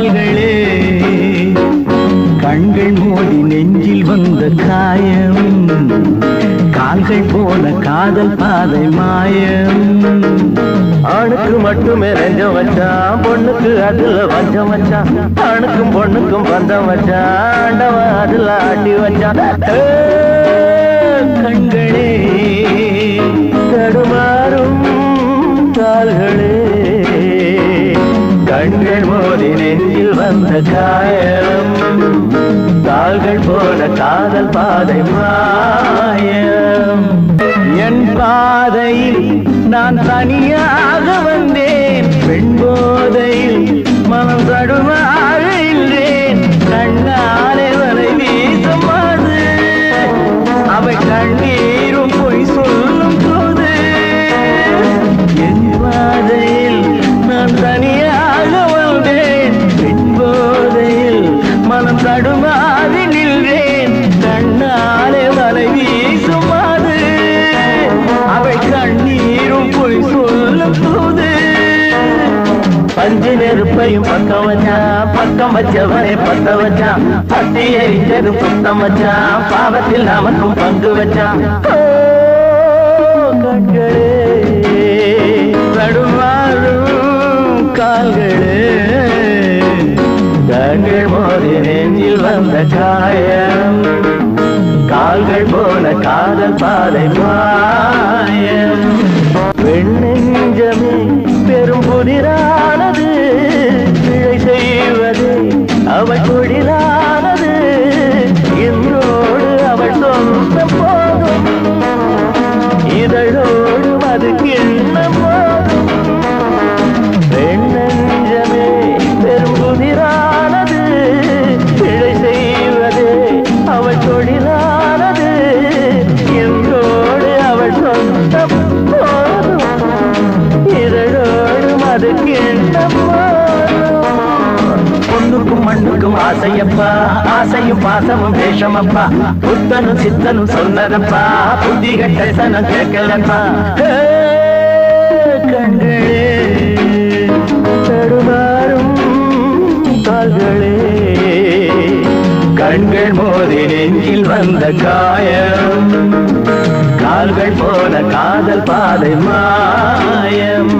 கால்களே. கண்கள் மோதி நெஞ்சில் வந்த காயம். கால்கள் போல காதல் பாதை மாயம். ஆணுக்கு மட்டுமே நெஞ்சம் வச்சான் பொண்ணுக்கு அதுல வஞ்சம் வச்சான் ஆணுக்கும் பொண்ணுக்கும் பந்தம் வச்சான் ஆண்டவன் அதுல ஆட்டி வச்சான் கண்களே தடுமாறும் கால்களே. கண்கள் மோதினே வந்த காயம் தாள்கள் போல காதல் பாதை மாயம். என் பாதையில் நான் தனியாக வந்தேன். பஞ்சு நெருப்பையும் பக்கம் வச்சான் பக்கம் வச்சவனை பத்த வச்சான் பட்டி எரிஞ்சது புத்தம் வச்சான் பாவத்தில் அவனும் பங்கு வச்சான் கண்களே தடுமாறும் கால்களே கண்கள் மோதி நெஞ்சில் வந்த காயம் கால்கள் போல காதல் பாதை மாயம். பெண்ணெஞ்சமே பெரும் புதிரா பொண்ணுக்கும் மண்ணுக்கும் ஆசையப்பா ஆசையும் பாசமும் வேஷமப்பா. புத்தனும் சித்தனும் சொன்னதப்பா புத்தி கட்டசனம் கேட்கலப்பா. கண்களே தடுமாறும் கால்களே. கண்கள் மோதி நெஞ்சில் வந்த காயம். கால்கள் போன காதல் பாதை மாயம்.